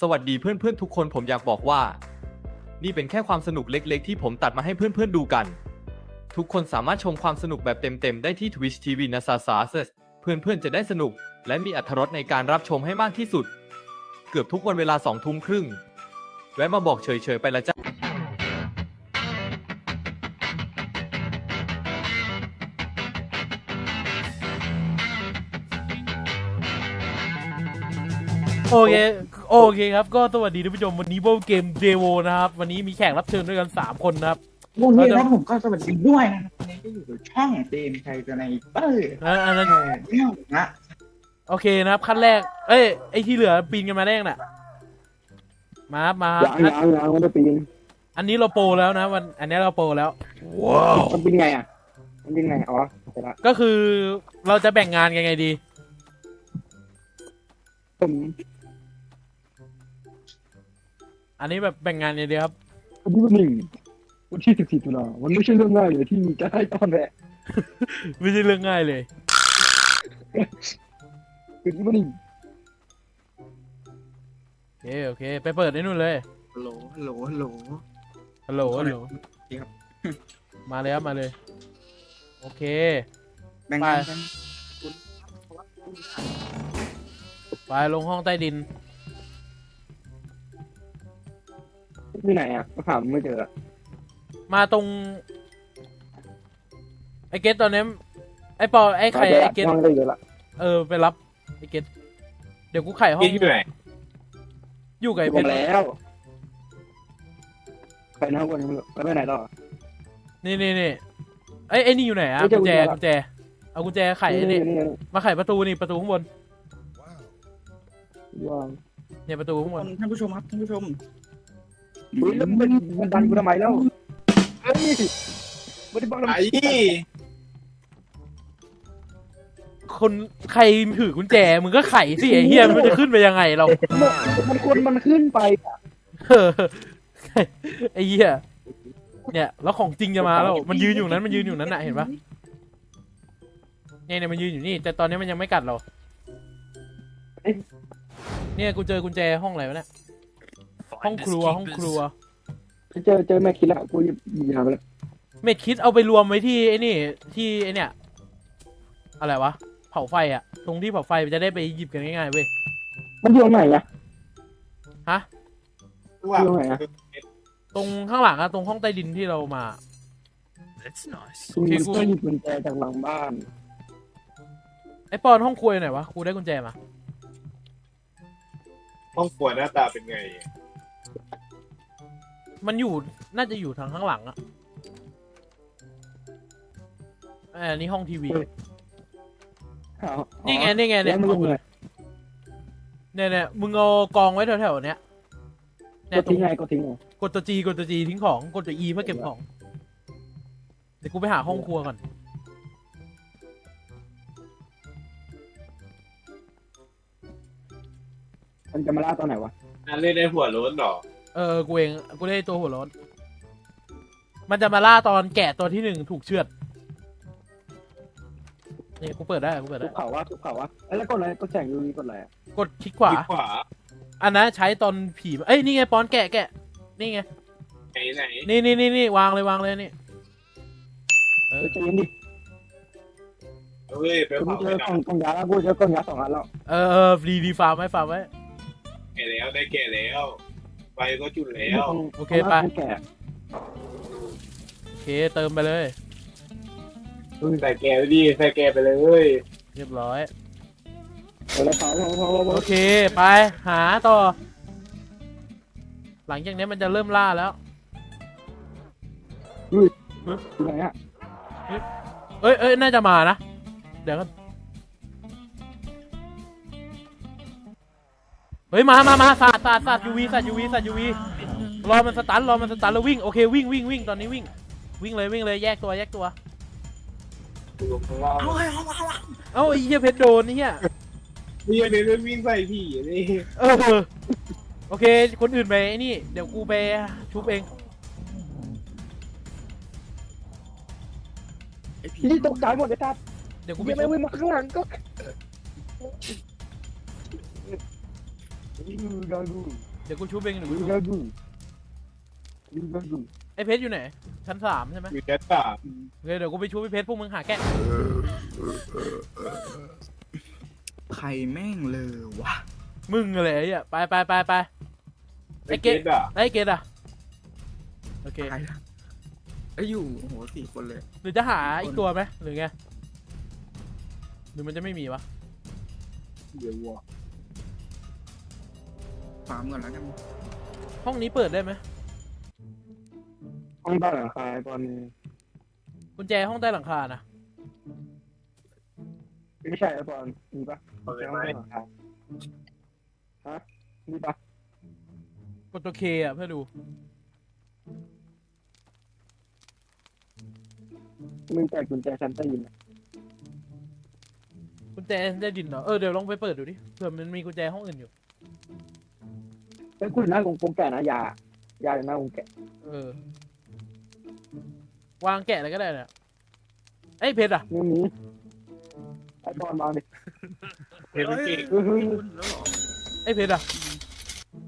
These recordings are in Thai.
สวัสดีเพื่อนๆทุกคนผมอยากบอกว่า นี่เป็นแค่ความสนุกเล็กๆ ที่ผมตัดมาให้เพื่อนๆดูกัน ทุกคนสามารถชมความสนุกแบบเต็มๆ ได้ที่ Twitch TV n a s a s a s เพื่อนๆจะได้สนุก และมีอรรถรสในการรับชมให้มากที่สุด เกือบทุกวันเวลาสองทุ่มครึ่งแวะมาบอกเฉยๆไปละจ้าโอเค โอเคครับ ก็สวัสดีท่านผู้ชมวันนี้โบเกมเดโวนะครับ วันนี้มีแขกรับเชิญด้วยกัน 3 คนนะครับ วันนี้นะผมก็สวัสดีด้วยนะครับวันนี้ก็อยู่กับช่องเดมไทยสไนเปอร์อะอันนั้นเออเนี่ยนะโอเคนะครับขั้นแรก เอ้ยไอที่เหลือปีนกันมาได้ยังน่ะ มาครับมาครับยังยังยังไม่ได้ปีน อันนี้เราโปรแล้วนะวัน อันนี้เราโปรแล้วมันเป็นไงอะมันเป็นไงอ๋อเสร็จละก็คือเราจะแบ่งงานกันไงดีผม อันนี้แบบแบ่งงานอย่างเดียวครับวันที่วันหนึ่งวันที่สิบสี่ตุลามันไม่ใช่เรื่องง่ายเลยที่จะให้ตอนแรกไม่ใช่เรื่องง่ายเลยวันที่วันหนึ่งโอเคโอเค ไปเปิดได้นู่นเลยฮัลโหลฮัลโหลฮัลโหลฮัลโหลฮัลโหลครับ มาเลยครับมาเลย โอเค แบ่งงานกันไปลงห้องใต้ดิน ที่ไหนอะก็ถามไม่เจออะมาตรงไอเกตตอนนี้ไอปอไอไข่ไอเกตห้องได้เยอะละเออไปรับไอเกตเดี๋ยวกูไข่ห้องกินอยู่ไหนอยู่กับไอผเพชมรแล้วไปนะวันนี้แล้วไปไหนต่อ นี่นี่นี่ไอยไอนี่อยู่ไหนอะไม่เจอกุญแจกุญแจ กุญแจเอากุญแจไขไอ้นี่นี่มาไขประตูนี่ประตูข้างบนวางเนี่ยประตูข้างบนท่านผู้ชมครับท่านผู้ชม อุ้ยแล้วมันมันดันกูทำไมแล้วเฮ้ยไม่ได้บอกทำไมไอ้คนใครถือกุญแจมึงก็ไขสิไอเฮียมันจะขึ้นไปยังไงเรามันควรมันขึ้นไปเออไอเฮียเนี่ย แล้วของจริงจะมาแล้วมันยืนอยู่นั้นมันยืนอยู่นั้นน่ะเห็นปะเนี่ยเนี่ยมันยืนอยู่นี่ แต่ตอนนี้มันยังไม่กัดเราเนี่ยกูเจอกุญแจห้องอะไรวะเนี่ย ห้องครัวห้องครัว เจอเจอแม่คิดแล้วกูหยิบยาไปแล้วเม็ดคิดเอาไปรวมไว้ที่ไอ้นี่ที่ไอ้เนี่ย อะไรวะ เผาไฟอะตรงที่เผาไฟมันจะได้ไปหยิบกันง่ายๆเว้ยมันอยู่ตรงไหนอะฮะ ว่าอยู่ตรงไหนอะตรงข้างหลังอะตรงห้องใต้ดินที่เรามากูโอเคกูก็หยิบกุญแจจากหลังบ้านไอ้ปอนห้องครัวอยู่ไหนวะกูได้กุญแจมาห้องครัวหน้าตาเป็นไง มันอยู่น่าจะอยู่ทางข้างหลังอะเออนี่ห้องทีวีนี่ไงนี่ไงเนี่เนี่ยยมันลงเลยเนี่ยเนี่ยมึงเอากองไว้แถวๆเนี้ยกเนี่ยดตรงทิ้งไงกดทิ้งไงกดตัวจีกดตัวจีทิ้งของ กดตัวอีเพื่อเก็บของ เดี๋ยวกูไปหาห้องครัวก่อน มันจะมาล่าตอนไหนวะ นั่นเล่นในหัวโล้นเหรอ เออ กูเอง กูได้ตัวหัวโล้นมันจะมาล่าตอนแกะตัวที่หนึ่งถูกเชือด นี่กูเปิดได้ กูเปิดทุได้กเผาวะทุกเผาวะแล้วกดอะไรกดแสงยูวีกดอะไรอะกดคลิกขวาคลิกขวาอันนั้นใช้ตอนผีมาเอ้ย นี่ไงปอนแกะแกะ นี่ไง ไหนไหนนี่นี่นี่นี่วางเลยวางเลยนี่ เอเอออใจเย็นดิเฮ้ยไปกูเผาเจไปอหน่กอล่อยงกล่องยาแล้วกูเจอกล่องยาสองอันแล้ว เออเออดีดีฟาร์มไว้ฟาร์มไว้ แก่แล้วได้แก่แล้ว ไฟก็จุดแล้วโอเคไป แก่โอเคเติมไปเลยใส่แก่ไปดิใส่แก่ไปเลยเรียบร้อยเออแล้วเผาเผาเผาเผาโอเคไปหาต่อ หลังจากนี้มันจะเริ่มล่าแล้ว อยู่ไหนอะเอ้ยเอ้ยน่าจะมานะ เดี๋ยวก็ เฮ้ยมามามาสาดสาดสาดยูวีสาดยูวีสาดยูวีรอมันสตันรอมันสตันแล้ววิ่งโอเควิ่งวิ่งวิ่งตอนนี้วิ่ง วิ่งเลยวิ่งเลยแยกตัวแยกตัวลงข้างล่างเอาเอาเอาเอาเอ้าไอ้เหี้ยเพชรโดนไอ้เหี้ยนี่เดินวิ่งใส่ผีนี่เออโอเค คนอื่นไปไอ้นี่ เดี๋ยวกูไปชุบเองไอ้ผีนี่ตกใจหมดเลยทัดเดี๋ยวกูกูไปไม่ชุบ วิ่งมาข้างหลังก็ ดูกากูเดี๋ยวกูชูเบงหนึ่งดูกากูดูกากูไอ้เพชรอยู่ไหน ชั้นสามใช่ไหมอยู่แค่สามโอเคเดี๋ยวกูไปชูพี่เพชรพวกมึงหาแกะใครแม่งเลยวะ มึงอะไรไอ้เหี้ยไปไปไปไปไอ้ไอ้เกเกตตอะไอ้เกตอะโอเคใครอะไอ้ยอยู่โอ้โหสี่คนเลย หรือจะหาอีกตัวไหมหรือไงหรือมันจะไม่มีวะเดี๋ยววัวฟาร์มก่อนแล้วกันห้องนี้เปิดได้ไหมห้องใต้หลังคาตอนนี้กุญแจห้องใต้หลังคานะไม่ใช่ไอ้บอลมีปะเปิดห้องไหมใต้หลังคาฮะมีปะกดตัวเคอะเพื่อดูมึงแจกกุญแจชั้นใต้ดินอะกุญแจได้ดินเหรอเออเดี๋ยวลองไปเปิดดูดิเผื่อมันมีกุญแจห้องอื่นอยู่ ไอ้ยคุณหน้ากงกงแก่นะยายาอยู่หน้ากงแก่เออ วางแกะอะไรก็ได้เนี่ยไอ้ยเพชรอะไม่มีไอ้บอลมาดิเพชรเป็นเก่งเฮ้ยเฮ้ยคุณแล้วเหรอไอ้เพชรอะ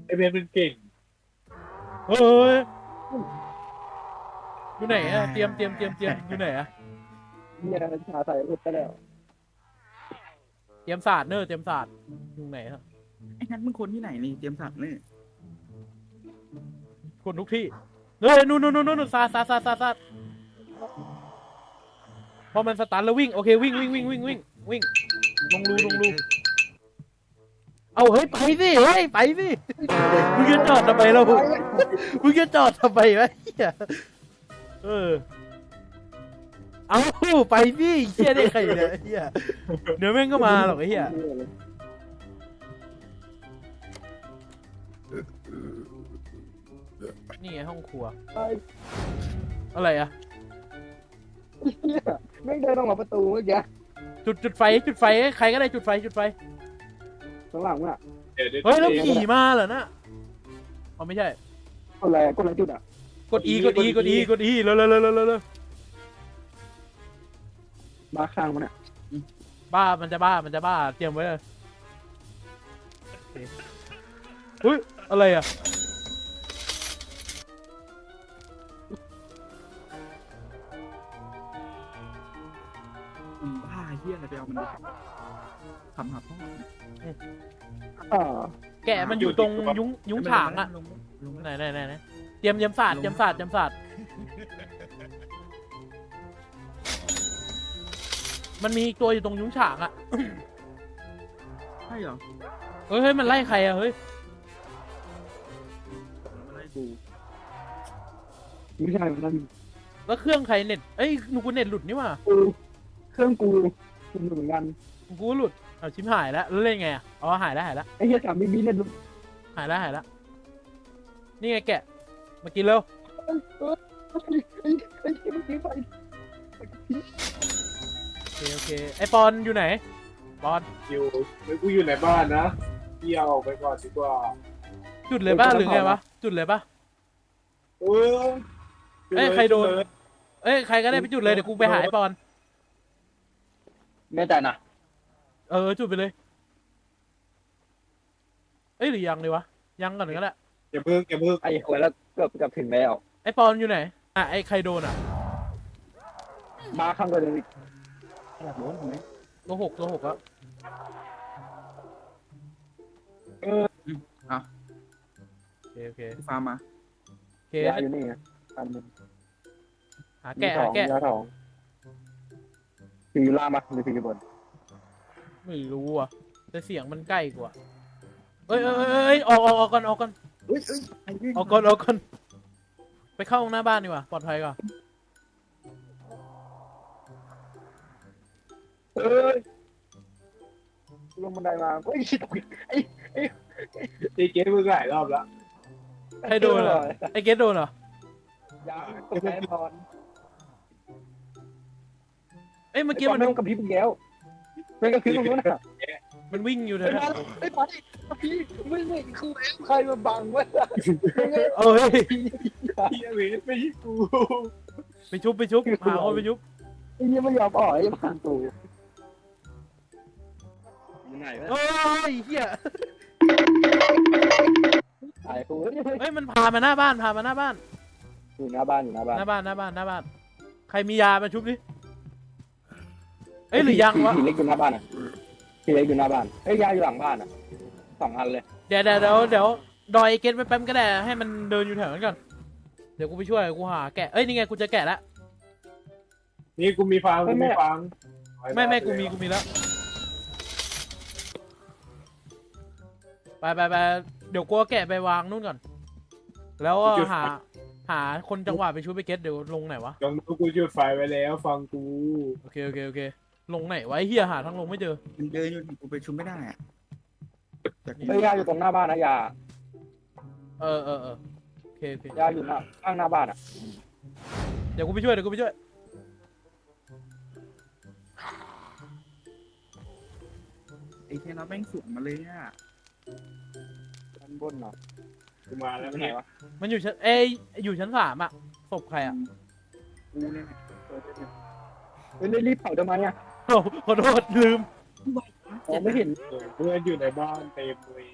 ไอ้เพชรเป็นเก่งเฮ้ยอยู่ไหนอะเตรียมเตรียมเตรียมเตรียมอยู่ไหนอะเนี่ยชาใส่รุดไปแล้วเตรียมศาสตร์เนอะเตรียมศาสตร์อยู่ไหนฮะไอ้นัทมึงคนที่ไหนนี่เตรียมสัตว์เนี่ย คนทุกที่เฮ้ยนู่นนู่นนู่นนู่นศาสตร์ศาสตร์ศาสตร์ศาสตร์ศาสตร์พอมันสตาร์ทแล้ววิ่งโอเควิ่งวิ่งวิ่งวิ่งวิ่งวิ่งลงรูลงรูเอาเฮ้ยไปสิเฮ้ยไปสิมึงจะจอดทำไมเรามึงจะจอดทำไมวะเหี้ยเออเอาไปสิเฮียได้ใครเนี่ยเฮียเดี๋ยวแม่งก็มาหรอกไอ้เฮีย นี่ไงห้องครัว ไอ้อะไรอะเหี้ยไม่งเดินออกมาประตูเมื่อกี้จุดจุดไฟจุดไฟใครก็ได้จุดไฟจุดไฟ ข้างหลังอะเดี๋ยวเดี๋ยวเฮ้ยแล้วเดี๋ยวขี่มาเหรอนะอ๋อไม่ใช่คนอะไรคนอะไรจุดอะกด E กด E กด E กด E เร็วเร็วเร็วเร็วเร็วเร็วมาข้างมันอะบ้ามันจะบ้ามันจะบ้าเตรียมไว้เลยอุ้ยอะไรอะ ฮียอะไรไปเอามันดิทำหาพ่ออ่าแกะมันอยู่ตรงยุ้งยุ้งฉางอะลงลงไหนไหนไหนไหนเตรียมเตรียมศาสตร์เตรียมศาสตร์เตรียมศาสตร์มันมีอีกตัวอยู่ตรงยุ้งฉางอะใช่เหรอเฮ้ยเฮ้ยมันไล่ใครอะเฮ้ยอะไรกูไม่ใช่มันนั่นแล้วเครื่องใครเน็ตเอ้ยหนูกูเน็ตหลุดนี่หว่า กูเครื่องกู คุณเหมือนกันกูหลุดเอาชิมหายแล้วแล้วเล่นไงอะอ๋อหายแล้วหายแล้วไอ้เหี้ยสามบีบีเล่นหายแล้วหายแล้วนี่ไงแกะมากินเร็วไอ้ไอ้ไอ้ที่เมื่อกี้ไปโอเคโอเคไอปอนอยู่ไหนปอนอยู่ไม่กูอยู่ในบ้านนะเที่ยวไปก่อนดีกว่าจุดเลยป่ะหรือไงวะจุดเลยป่ะเออเอ้ยใครโดนเอ้ยใครก็ได้ไปจุดเลยเดี๋ยวกูไปหาไอปอน แน่ใจนะเออจุดไปเลย เอ้ยหรือยังเลยวะ ยังก่อนก็ได้อย่าเพิ่งอย่าเพิ่งไอ้หัวแล้วเกือบเกือบถึงแล้วไอปอนอยู่ไหนอะไอใครโดนอะมาข้างกันเลยอยากโดนทำไมตัวหกตัวหกแล้วอะโอเคโอเคฟาร์มมาโอเคยาอยู่นี่ไงอันนึงหาแกะหาแกะยาทอง ผีล่ามาหรือผีบนไม่รู้อะ แต่เสียงมันใกล้กว่าเอ้ยเอ้ยเอ้ยเอ้ยออกออกออกก่อนออกก่อนเฮ้ยเอ้ยไอ้เรื่องออกก่อนออกก่อนไปเข้าห้องหน้าบ้านดีกว่าปลอดภัยกว่าเอ้ยลงบันไดมาเฮ้ยชิดไอ้ตีเกมมึงหลายรอบแล้วใครโดนเหรอไอเกตโดนเหรอยาตกใจพร เอ้ยเมื่อกี้มันไกับพริบอีกแล้วเป็นกับพริบตรงนู้นน่ะมันวิ่งอยู่ไอ้นะมาไอ้มาพี่ไม่ไม่คือใครมาบังวะเอ้ยเฮียเวทไม่ใช่กูไปชุบไปชุบหาคนไปชุบไอ้เนี่ยไม่ยอมอ่อยไอ้บังตูอยู่ไหนวะโอ้ยเฮียายกูเฮ้ยเฮ้ยมันพามาหน้าบ้านพามาหน้าบ้านอยู่หน้าบ้านอยู่หน้าบ้านหน้าบ้านหน้าบ้านหน้าบ้าน ใครมียามาชุบดิ เอ้ยหรือยังวะผีเล็กอยู่หน้าบ้านอะผีเล็กอยู่หน้าบ้านเอ้ยยาอยู่หลังบ้านอะสองอันเลย เดี๋ยวเดี๋ยวเดี๋ยวเดี๋ยวดอยไอ้เกตไปแป๊บก็ได้ให้มันเดินอยู่แถวนั้นก่อนเดี๋ยวกูไปช่วยกูหาแกะเอ้ยนี่ไงกูจะแกะแล้วนี่กูมีฟาร์มกูมีฟาร์มไม่ไม่กูมีกูมีแล้วไปไปไปเดี๋ยวกูเอาแกะไปวางนู่นก่อน แล้วก็หา หาคนจังหวะไปช่วยไปเกตเดี๋ยวลงไหนวะจงรู้กูจุดไฟไว้แล้ว ฟังกู โอเคโอเคโอเค ลงไหนวะไอ้เฮียหาทางลงไม่เจอ มันเดินอยู่กูไปชุมไม่ได้อะจากเอ้ยยาอยู่ตรงหน้าบ้านนะยาเออเออเออโอเคโอเคยาอยู่หน้าข้างหน้าบ้านอะเดี๋ยวกูไปช่วยเดี๋ยวกูไปช่วย ไอ้เทนเราแม่งสวนมาเลยอะด้านบนเนาะกูมาแล้วไปไหนเนี่ยวะมันอยู่ชั้นเอยอยู่ชั้นสามอะศพใครอะกูเนี่ยนะเปิดได้เลยเฮ้ยรีบเผาทำไมอะ โอ้ขอโทษลืมมองไม่เห็นเพื่อนอยู่ในบ้านเต็มเลย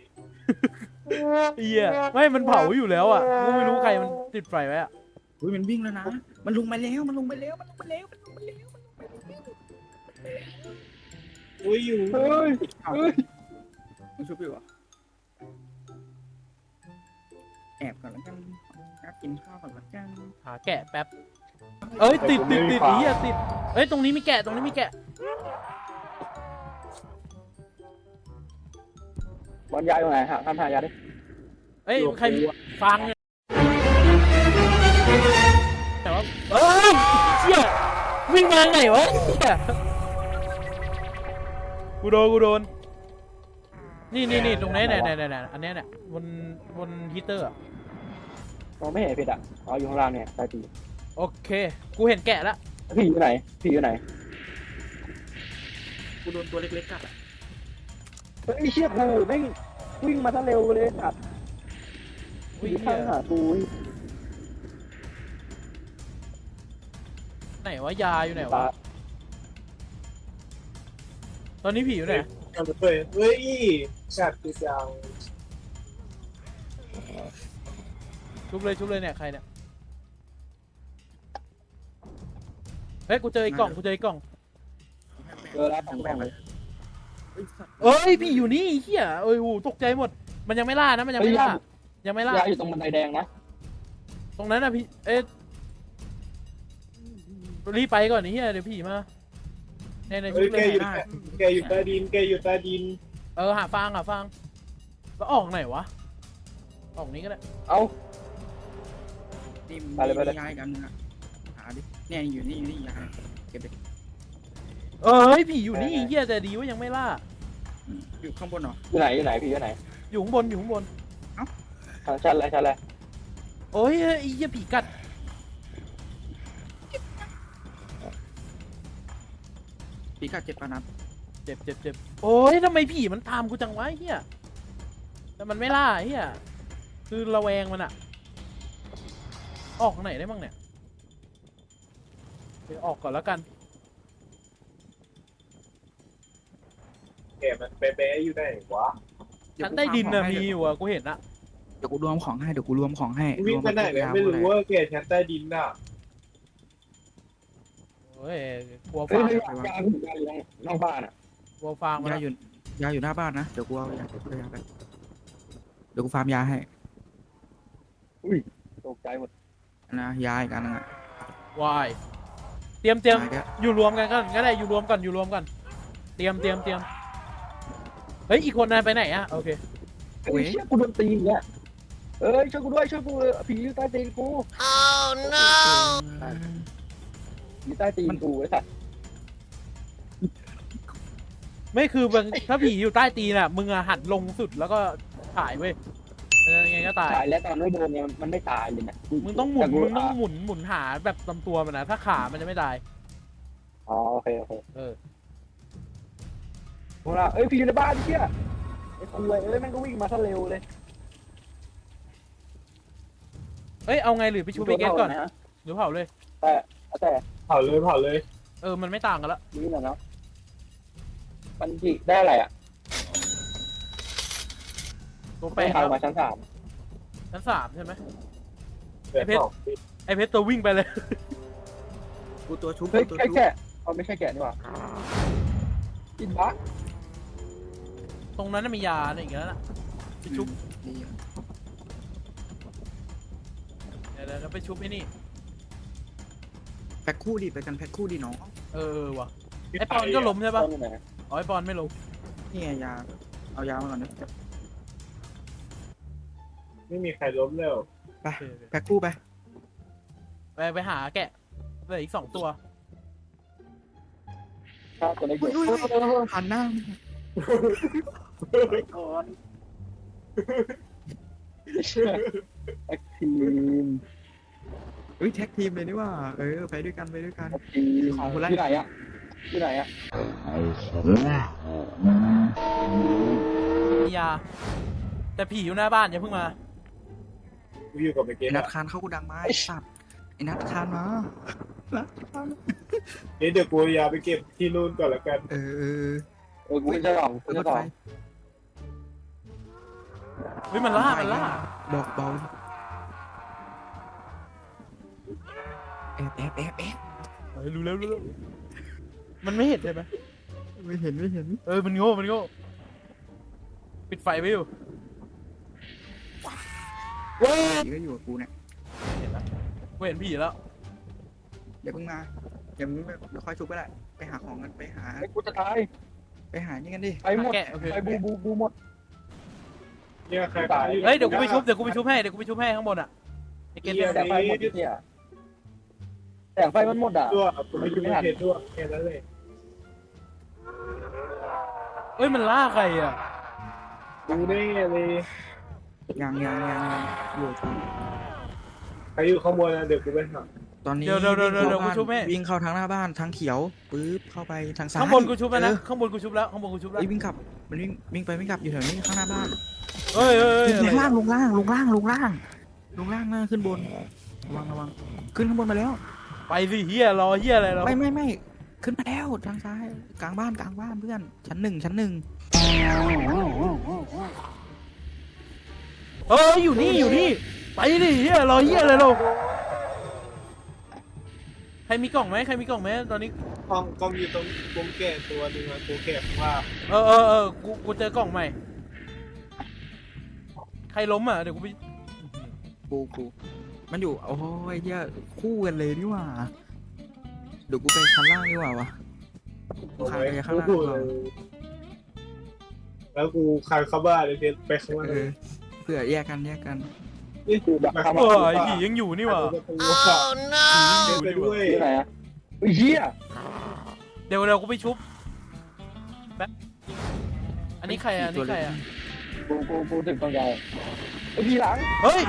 เฮียไม่มันเผาอยู่แล้วอะกูไม่รู้ใครมันติดไฟไว้อะอุ้ยมันวิ่งแล้วนะ มันลงไปแล้ว มันลงไปแล้ว มันลงไปแล้ว มันลงไปแล้ว อุ้ยอยู่เฮ้ยเอาเฮ้ยมันชุบอยู่เหรอแอบก่อนแล้วกันแอบกินข้าวก่อนแล้วกันหาแกะแป๊บ เอ้ยติดติดติดไอ้เฮียติดเอ้ยตรงนี้มีแกะตรงนี้มีแกะบอลยาอยู่ไหนฮะทำหายาดิเอ้ยใครมีฟังเนี่ยแต่ว่าเอ้ยเชี่ยวิ่งมาทางไหนวะเชี่ยกูโดนกูโดนนี่นี่นี่ตรงไหนไหนไหนไหนไหนอันเนี้ยเนี่ยบนบนฮีเตอร์อะมองไม่เห็นผิดอะอ๋ออยู่ข้างล่างเนี่ยใต้ตีน โอเค กูเห็นแกะแล้วผีอยู่ไหนผีอยู่ไหนกูโดนตัวเล็กๆกัดอะเฮ้ยเชี่ยกูแม่งวิ่งมาซะเร็วเลยอัดอุ้ผียข้างหากูไหนวะยาอยู่ไหนตาวะ ตอนนี้ผีอยู่ไหนกันเลยเฮ้ยสัตว์กูจังชุบเลยชุบเลยเนี่ยใครเนี่ย ฮ้ยกูเจอไอ้กล่องกูเจอไอ้กล่องเจอแล้วสองกล่องเลยเฮ้ยสัตว์เอ้ยผีอยู่นี่เฮียเอ้ยโหตกใจหมด มันยังไม่ล่านะมันยังไม่ล่ายังไม่ล่ายาอยู่ตรงบันไดแดงนะตรงนั้นนะพี่เอ๊ะรีบไปก่อนไอ้เฮียเดี๋ยวผีมาในในเฮ้ชุยดแกเลยอยู่แกอยู่ใต้ดินแกอยู่ใต้ดิน เออหาฟางหาฟางแล้วออกไหนวะออกนี้ก็ได้เอ้านี่มีไปเลยไปเลยย้ายกันนะหาดิ เนี่ยอยู่นี่อยู่นี่ย้ายเก็บไปเอ้ยผีอยู่นี่เฮียแต่ดีว่ายังไม่ล่าอยู่ข้างบนเหรอ อยู่ไหนอยู่ไหนผีอยู่ไหนอยู่ข้างบนอยู่ข้างบนทางชั้นอะไรชั้นอะไรโอ้ยไอ้เฮียผีกัดปีกัดเจ็บปานัดเจ็บเจ็บเจ็บโอ้ยทำไมผีมันตามกูจังวะไอ้เฮียแต่มันไม่ล่าไอ้เฮียคือระแวงมันอะออกไหนได้บ้างเนี่ยเดี๋ยวออกก่อนแล้วกันแกมันเป๊ะๆอยู่ไหนวะชั้นใต้ดินน่ะมีอยู่อะกูเห็นอะเดี๋ยวกูรวมของให้เดี๋ยวกูรวมของให้วิ่งไปไหนเลยไม่รู้ว่าแกชั้นใต้ดินน่ะโอ้ยกลัวเฮ้ยฟางเฮ้ยยาอยู่ยาอยู่นอกบ้านอะกลัวฟางมันยาอะอยู่ยาอยู่หน้าบ้านนะเดี๋ยวกูเอายาเดี๋ยวกูเอายาไปเดี๋ยวกูฟาร์มยาให้ตกใจหมดนะยาอีกอันนึงอะวาย เตรียมเตรียมยาแกอยู่รวมกันกันก็ได้อยู่รวมกันอยู่รวมกันเตรียมเตรียมเตรียมเฮ้ยอีกคนนายไปไหนอะโอเคเฮ้ยเชี่ยกูโดนตีนเนี่ยเอ้ยช่วยกูด้วยช่วยกูผีอยู่ใต้ตีนกูผีใต้ตีนกูไอ้สัสไม่คือบางถ้าผีอยู่ใต้ตีนอะมึงอะหันลงสุดแล้วก็ถ่ายเว้ย ยังไงก็ตาย ตายแล้วตอนไม่โดนเนี่ยมันไม่ตายเลยนะมึงต้องหมุนแต่กูมึงต้องหมุน หมุนหาแบบลำตัวมันนะ ถ้าขา มันจะไม่ตาย อ๋อโอเคโอเคเออโหละเอ้ยผีอยู่ในบ้านเชี่ยไอ้คุยเอ้ยแม่งก็วิ่งมาซะเร็วเลยเอ้ย เอาไงหรือไปชูไปเกตก่อนโดเท่าไหร่ะหรือเผาเลย แต่แต่เผาเลยเผาเลย เออ มันไม่ต่างกันละนี่แหละเนาะมันจิได้อะไรอะ ตัวแปไปลกทางแล้วมาชั้นสามชั้นสามใช่ไหมเดี๋ยวไอ้เพชรสองปีไอเพชรตัววิ่งไปเลย กูตัวชุบเฮ้ยแค่แกะเอาไม่ใช่แกะนี่หว่ากินบะตรงนั้นนะมียาเนี่ยอีกแล้วนะไปชุบเดี๋ยวเดี๋ยวเดี๋ยวไปชุบไอ้นี่ แพ็คคู่ดิไปกันแพ็คคู่ดิน้องเออเออว่ะ ไอปอนก็ล้มใช่ปะตอนไหนอ๋อไอปอนไม่ล้ม นี่ไงยา เอายามาก่อนนะ ไม่มีใครล้มแล้วไปแพ็คคู่ไป ไปไปหาแกะเหลืออีกสองตัวครับตัวไหนเกี่ยวหันหน้าก่อนแอคทีมเฮ้ยแท็กทีมเลยนี่ว่า เออ ไปด้วยกันไปด้วยกัน แอคทีมของคนละที่ไหนอะที่ไหนอะมียา แต่ผีอยู่หน้าบ้านอย่าเพิ่งมา กูอยู่กับไอ้เกไอ้มนัดคานเข้ากูดังมาไอ้สัตว์ไอ้นัดคานมานัดคานเดี๋ยวเดี๋ยวกูเอายาไปเก็บที่นู่นก่อนละกันเออเออเออกูจะลองเอกูอรจะถลอไฟงเฮ้ยมันล่ามันล่าบอกเบาแอบแอบแอบแอบเฮ้ยรู้แล้วรู้แล้วมันไม่เห็นใช่ไหมไม่เห็นไม่เห็นเออมันโง่มันโง่ปิดไฟไว้อยู่ ผีก็อยู่กับกูเนี่ยเห็นแล้วกูเห็นผีแล้วเดี๋ยวเพิ่งมาเดี๋ยวมึงเดี๋ยวค่อยชุบก็ได้ไปหาของกันไปหาไอ้กูจะตายไปหานี่กันดิไปหมดแกะโอเคไปบูบูบูหมดเนี่ยใครตายเฮ้ยเดี๋ยวกูไปชุบเดี๋ยวกูไปชุบให้เดี๋ยวกูไปชุบให้ข้างบนอะไอเกตแต่ไฟหมดที่เนี่ยแสงไฟมันหมดอะด้วยกูไม่อยู่ในเพจด้วยแค่นั้นเลยเฮ้ยมันล่าใครอะกูแน่เลย ยังยังยังยังอยู่กับกูใครอยู่ข้างบนนะเดี๋ยวกูไปหาตอนนี้เดี๋ยวเดี๋ยวเดี๋ยวเดี๋ยวเดี๋ยวกูวิ่งชุบให้เข้าบ้านวิ่งเข้าทางหน้าบ้านทางเขียวปึ๊บเข้าไปทางซ้ายข้างบนกูชุบแล้วนะเออข้างบนกูชุบแล้วข้างบนกูชุบแล้วเอ้ยวิ่งกลับมันวิ่งวิ่งไปวิ่งกลับอยู่แถวนี้ข้างหน้าบ้านเฮ้ยเฮ้ยเฮ้ยลอะไรงล่างลงล่างลงล่างลงล่างลงล่างหน้าขึ้นบนระวังระวังขึ้นข้างบนมาแล้ว ไปสิเฮียรอเฮียอะไรเราไม่ไม่ไม่ขึ้นมาแล้วทางซ้ายกลางบ้านกลางบ้านเพื่อนชั้นหนึ่งชั้นหนึ่ง เฮ้ยอยู่นี่อยู่นี่ ไปดิเฮียรอเฮียอะไรเราใครมีกล่องไหมใครมีกล่องไหมตอนนี้ กล้องกล้องอยู่ตรงกูแก่ตัวหนึงอะกูแก่ข้างล่างเออเออเออกูกูเจอกล่องใหม่ ใครล้มอะเดี๋ยวกูไปกูกูมันอยู่โอ้ยเหี้ยคู่กันเลยดีกว่าเดี๋ยวกูไปชั้นล่างดีกว่าวะ กูคานไปข้างล่างกูดีกว่าแล้วกูคานเข้าบ้านเลยเพชรไปข้างล่างเออ เผื่อแยกกันแยกกันนี่คือแบบมาทำเออะอไอผียังอยู่นี่หว่าโอ้ผียังอยู่ไปนี่หด้วว่ายที่ไหนอะไอ้เหี้ยเดี๋ยวเดี๋ยวกูไปชุบแป๊บอันนี้ใครอะอันนี้ใครอะกูกูกูถึงตรงใหญ่ไอ้พี่หลังเฮ้ย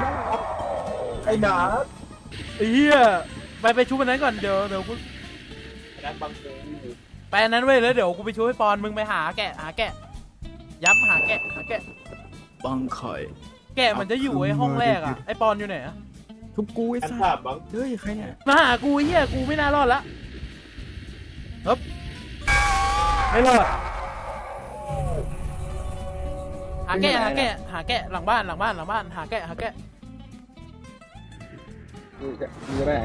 ไอ้หนาไอ้เหี้ยไปไปชุบอันนั้นก่อนเดี๋ยวเดี๋ยวกูนัดบังเอิญไปอันนั้นเว้ยแล้วเดี๋ยวกูไปชุบให้ปอนมึงไปหาแกะหาแกะย้ำหาแกะหาแกะบังไข่ แกะมันจะอยู่ไอ้ห้องแรกอะไอ้ปอนอยู่ไหนอะทุบกูไอ้อันสัถาสมบังเฮ้ยใครเนี่ยมาหากูไอ้เหี้ยกูไม่น่ารอดละฮึบไม่รอดหาแกะหาแกะหาแกะหลังบ้านหลังบ้านหลังบ้านหาแกะหาแกะกูจะกูจะไปไหน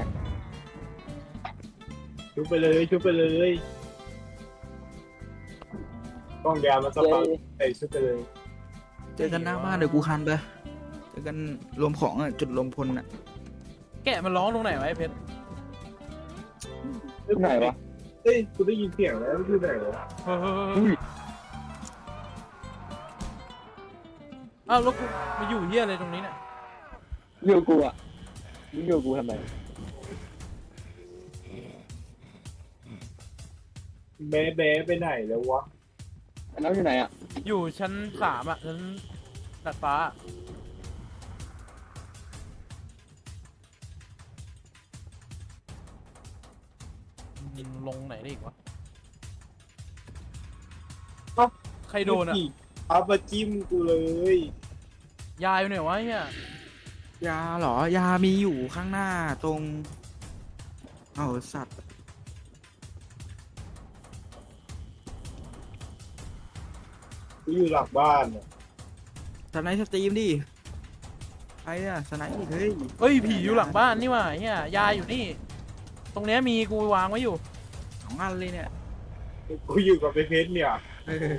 ชุบไปเลยชุบไปเลยกล้องยาวมันสปังใส่ชุบไปเลยเจอกันหน้าบ้านเดี๋ยวกูคันไปเจอ กันรวมของอะจุดรวมพลอะ แกะมันร้องตรงไหนวะไอ้เพชรที่ไหนวะเฮ้ยกูได้ยินเสียงแล้วคือไหนวะเฮ้ยเฮ้ยเฮ้ยอุ้ยอ้าวแล้วกูมาอยู่เหี้ยอะไรตรงนี้เนี่ยอยู่กูอะมึงอยู่กูทำไมแบ๊ะแบ๊ะไปไหนแล้ววะอันนั้นอยู่ไหนอะอยู่ชั้นสามอะชั้นดัดฟ้า อะอืมลงไหนได้อีกวะใครโดนอะเอามาจิ้มกูเลยยายอยู่ไหนวะเฮียยาเหรอ ยามีอยู่ข้างหน้าตรง เอาสัตว์ กูอยู่หลังบ้านอะทำในสตรีมดิรอะสไนป์อีกเฮ้ยเฮ้ยผีอยู่หลังบ้านนี่หว่าเฮียยาอยู่นี่ ตรงเนี้ยมีกูวางไว้อยู่ส องอันเลยเนี่ยกูอยู่กับไอ้เพชรเนี่ยเออ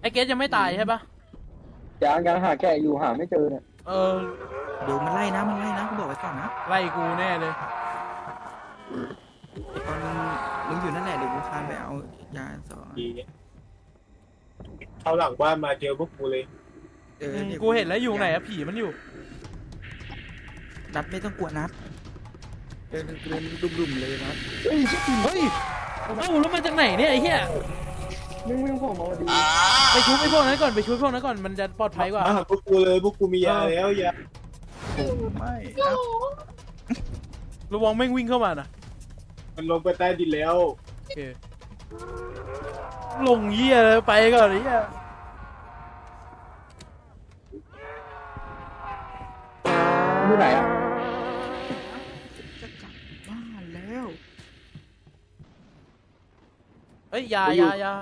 ไอ้เกสยังไม่ตายใช่ปะยังยังหาแกะอยู่หาไม่เจอเนี่ยเออ เดี๋ยวมันไล่นะมันไล่นะกูบอกไว้ก่อนนะไล่กูแน่เลย ไอตอนมึงอยู่นั่นแหละเดี๋ยวกูคานไปเอายาสองทีเข้าหลังบ้านมาเจอพวกกูเลยเอออืมดี๋ยวกูเห็นแล้วอยู่ไหนอะผีมันอยู่ นัดไม่ต้องกลัวนัด เดินเดินดุมๆเลยนัดเฮ้ยชิบหายเฮ้ยเอ้าแล้วมาจากไหนเนี่ยไอ้เหี้ยมึงมึงผมมาดีไปชุบไอ้พวกนั้นก่อนไปชุบพวกนั้นก่อนมันจะปลอดภัยกว่ามาหาพวกกูเลยพวกกูมียาแล้วยาไม่นัดระวังแม่งวิ่งเข้ามานะมันลงไปใต้ดินแล้วโอเคลงเหี้ยเลยไปก่อนไอ้เหี้ยอยู่ไหนอะจะ เฮ้ยยายายา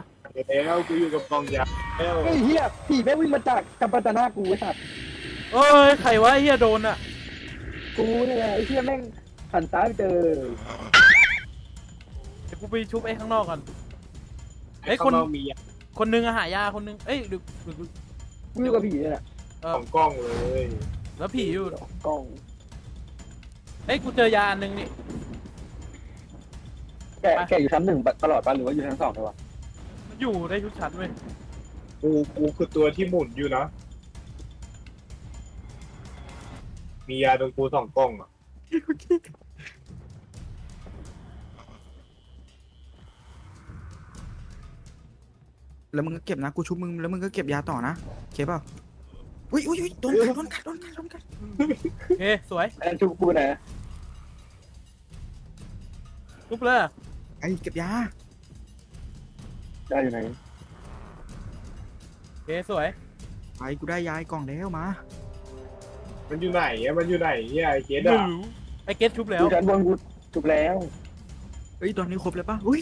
แล้วกูอยู่กับกองยาแล้วเฮ้ยเฮียผีแม่งวิ่งมาจากกัมปัตนากูไอ้สัตว์เอ้ยใครวะไอ้เหี้ยโดนอะกูเนี่ยไอ้เฮียแม่งหันซ้ายไปเจอเดี๋ยวกูไปชุบไอ้ข้างนอกก่อน ไอ้คนเรามียาคนนึงอะหายาคนนึงเอ้ยดูดูดูกูอยู่กับผีเนี่ยแหละเอขอองกล้องเลยแล้วผีอยู่กล้อง เอ้ยกูเจอยาอันนึงนี่แกะแกะอยู่ชั้นหนึ่งตลอดป่ะหรือว่าอยู่ชั้นสองเลยวะมันอยู่ได้ทุกชั้นเว้ยกูกูคือตัวที่หมุนอยู่นะ มียาตรงกูสองกล้องอะแล้วมึงก็เก็บนะกูชุบมึงแล้วมึงก็เก็บยาต่อนะโอเคเปล่าอุ้ยอุ้ยอุ้ยโดนกัดโดนกัดโดนกัดโดนกัดโอเคสวยไอ้นั่นชูกูไหนชุบเลยอะ ไอ้เก็บยาได้อยู่ไหนโอเคสวยไปกูได้ยาไอ้กล่องแล้วมามันอยู่ไหนอะมันอยู่ไหนเนี่ยไอ้เกดไม่อะรู้ไอ้เกสชุบแล้วอยู่ชั้นบนกูจบแล้วเฮ้ยตอนนี้ครบแล้วปะอุ้ย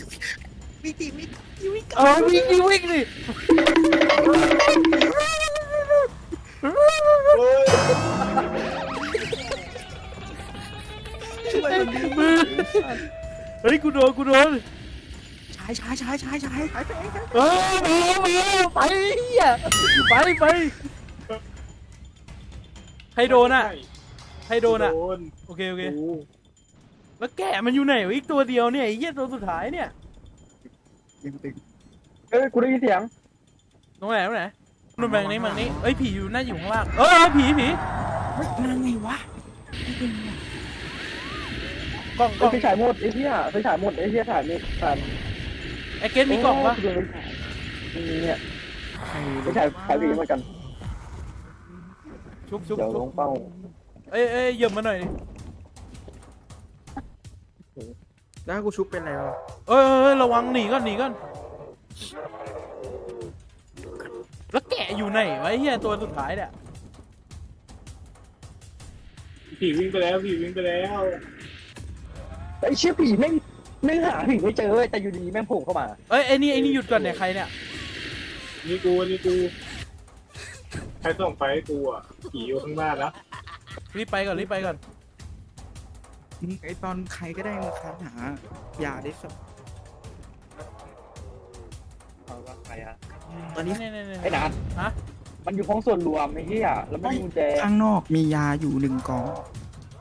มีตีมีตีวิ่งเออวิ่งดิวิ่งดิเฮ้ยช่วยมันดิมือ เฮ้ยกูโดนกูโดนชายชายชายชายชายชายไปเออมามาไปเหี้ยไปไปใครโดนอะใครโดนอะโอเคโอเคแล้วแกะมันอยู่ไหนวะอีกตัวเดียวเนี่ยไอ้เหี้ยตัวสุดท้ายเนี่ยยังตึงเอ้ยกูได้ยินเสียงตรงไหนตรงไหนนู่นแบงนี้แบงนี้เอ้ยผีอยู่น่าอยู่ข้างล่างเออผีผีเฮ้ยมันไงวะ กล้องกล้องไฟฉายหมดไอ้เหี้ยไฟฉายหมดไอ้เหี้ยถ่ายไม่ทันไอ้เกสมีกล่องปะโยไฟฉายมีเนี่ยใครไฟฉายขายผีเหมือนกันชุบชุบเดี๋ยวชุลบงเป้าเอ้ยเอ้ยเหยิบมาหน่อยดิแล้วกูชุบเป็นอะไรวะเอ้ยเอ้ยเอ้ยระวังหนีก่อนหนีก่อนแล้วแกะอยู่ไหนวะไอ้เหี้ยตัวสุดท้ายเนี่ยผีวิ่งไปแล้วผีวิ่งไปแล้ว ไอ้เชี่ยผีแม่งแม่งหาผีไม่เจอเว้ยแต่อยู่ดีแม่งโผล่เข้ามาเอ้ยไอ้นี่ไอ้นี่หยุดก่อนเนี่ยใครเนี่ยนี่กูนี่กูใครส่งไปให้กูอะผีอยู่ข้างหน้านะรีบไปก่อนรีบไปก่อนมึงไอตอนใครก็ได้มาคานหายาได้สักเอาละใครอะตอนนี้นี่นี่นี่ไอ้นัทฮะ มันอยู่ห้องส่วนรวมไอ้เหี้ยแล้วไม่มีกุญแจข้างนอกมียาอยู่หนึ่งกล่อง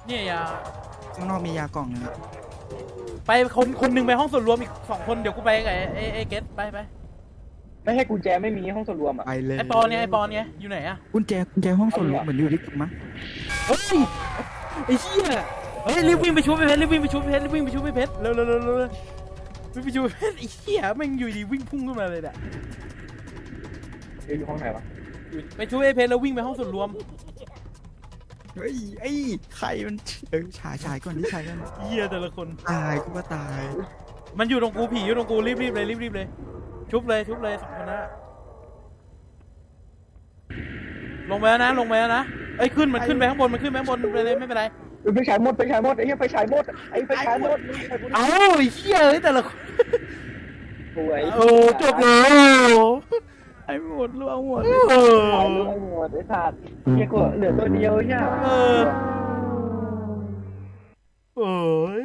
เนี่ยยาข้างนอกมียากล่องหนึง ไปคนคนหนึ่งไปห้องส่วนรวมอีกสองคนเดี๋ยวกูไปกับไอ้ไอ้ไอ้เกสไปไปไม่ให้กุญแจไม่มีห้องส่วนรวมอะ ไปเลยไอ้ปอนเนี่ยไอ้ปอนเนี่ยอยู่ไหนอะกุญแจกุญแจห้องส่วนรวมเหมือนอยู่ที่มั้งเฮ้ยไอ้เหี้ยเฮ้ยรีบวิ่งไปชุบไปเพชรรีบวิ่งไปชุบไปเพชรรีบวิ่งไปชุบไปเพชรเร็วเร็วเร็วเร็วเร็ววิ่งไปชุบไปเพชรไอ้เหี้ยแม่งอยู่ดีวิ่งพุ่งขึ้นมาเลยเนี่ยเดี๋ยวอยู่ห้องไหนวะไปชุบไอ้เพชรแล้ววิ่งไปห้องส่วนรวม เฮ้ยไอ้ใครมันเออชายชายก่อนที่ชายก่อนเหี้ยแต่ละคน ตายกูก็ตาย มันอยู่ตรงกูผีอยู่ตรงกูรีบรีบเลยรีบรีบเลย ชุบเลยชุบเลยสองคนนั้นอะลงไปแล้วนะลงไปแล้วนะเอ้ยขึ้นมันขึ้นไปข้างบนมันขึ้นไปข้างบนไปเลยไม่เป็นไรเออไฟฉายหมดไฟฉายหมดไอ้เหี้ยไฟฉายหมดไอ้ไฟฉายหมดเอ้าไอ้เหี้ยเอ้ยแต่ละคนสวย โอ้จบแล้ว ไอหมดล่วงหมดเออเาลูกไหมดไอ้สัตว์เจ๊กว่เหลือตัวเดียวใช่ไหม เออโอ้ย